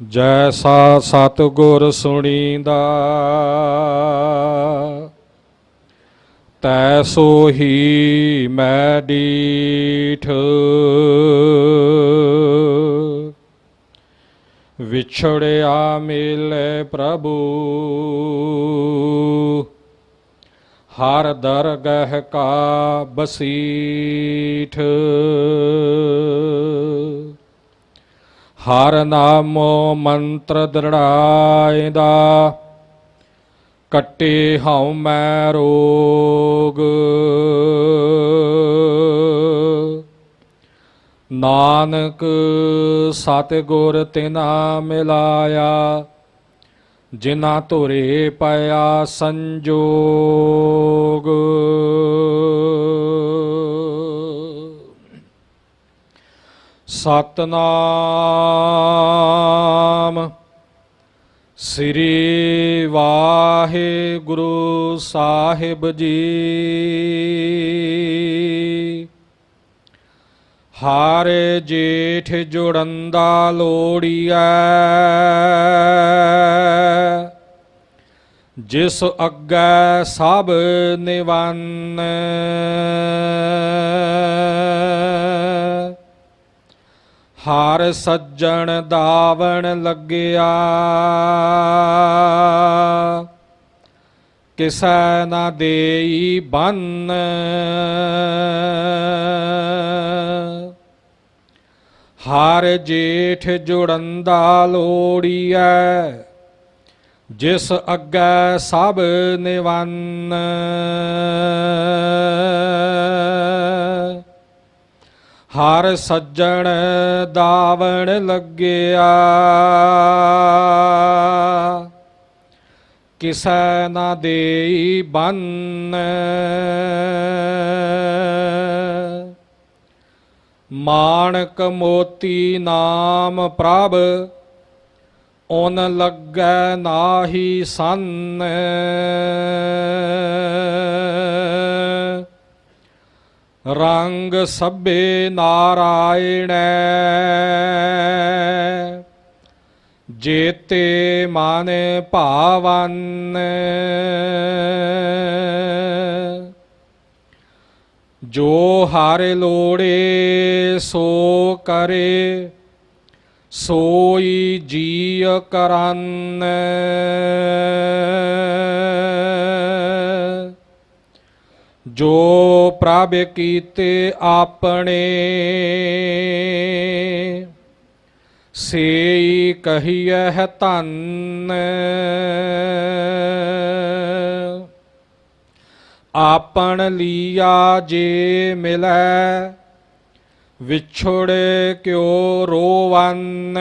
ਜੈਸਾ ਸਤਿਗੁਰ ਸੁਣੀਂਦਾ ਤੈਸੋ ਹੀ ਮੈਂ ਡੀਠ। ਵਿਛੜਿਆ ਮਿਲੇ ਪ੍ਰਭੂ ਹਰ ਦਰਗਹ ਕਾ ਬਸੀਠ। ਹਰ ਨਾਮੋ ਮੰਤਰ ਦ੍ਰਿੜਾਇਦਾ ਕੱਟੇ ਹਉ ਮੈਂ ਰੋਗ। ਨਾਨਕ ਸਤਿਗੁਰ ਤਿਨਾ ਮਿਲਾਇਆ, ਜਿਨਾ ਧੁਰੇ ਪਿਆ ਸੰਜੋਗ। ਸਤਨਾਮ। ਸ੍ਰੀ ਵਾਹਿਗੁਰੂ ਸਾਹਿਬ ਜੀ। ਹਰ ਜੇਠ ਜੁੜੰਦਾ ਲੋੜੀਐ। ਜਿਸ ਅੱਗੇ ਸਭ ਨਿਵੰਨ। ਹਰ ਸੱਜਣ ਦਾਵਣ ਲੱਗਿਆ। ਕਿਸੈ ਨਾ ਦੇਈ ਬੰਨ। ਹਰ ਜੇਠ ਜੁੜੰਦਾ ਲੋੜੀਐ, ਜਿਸ ਅੱਗੇ ਸਭ ਨਿਵੰਨ। ਹਰ ਸੱਜਣ ਦਾਵਣ ਲੱਗਿਆ। ਕਿਸੈ ਨਾ ਦੇਈ ਬੰਨ। ਮਾਣਕ ਮੋਤੀ ਨਾਮ ਪ੍ਰਭ ਓਨ ਲੱਗੈ ਨਾਹੀ ਸੰਨ। ਰੰਗ ਸਭੇ ਨਾਰਾਇਣੈ। ਜੇਤੇ ਮਨ ਭਾਵਨ। ਜੋ ਹਰ ਲੋੜੇ ਸੋ ਕਰੇ ਸੋਈ ਜੀ ਕਰਨ। ਜੋ ਪ੍ਰਭ ਕੀਤੇ ਆਪਣੇ ਸੇਈ ਕਹੀਐ ਧੰਨ ਆਪਣ ਲੀਆ ਜੇ ਮਿਲੈ ਵਿਛੜ ਕਿਉ ਰੋਵਨ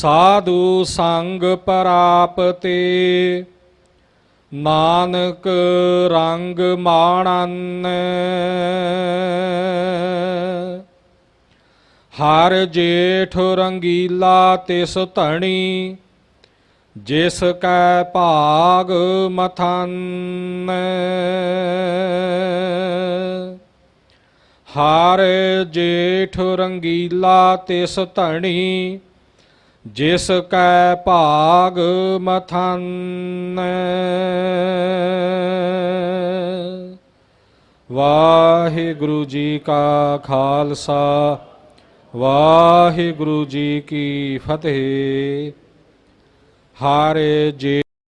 ਸਾਧੂ ਸੰਗ ਪ੍ਰਾਪਤੇ, ਨਾਨਕ ਰੰਗ ਮਾਣਨ। ਹਰ ਜੇਠ ਰੰਗੀਲਾ ਤਿਸ ਧਣੀ, ਜਿਸ ਕੈ ਭਾਗ ਮਥਨ। ਹਰ ਜੇਠ ਰੰਗੀਲਾ ਤਿਸ ਧਣੀ ਜਿਸ ਕੈ ਭਾਗ ਮਥਨ ਵਾਹਿਗੁਰੂ ਜੀ ਕਾ ਖਾਲਸਾ ਵਾਹਿਗੁਰੂ ਜੀ ਕੀ ਫਤਿਹ। ਹਾਰੇ ਜੇ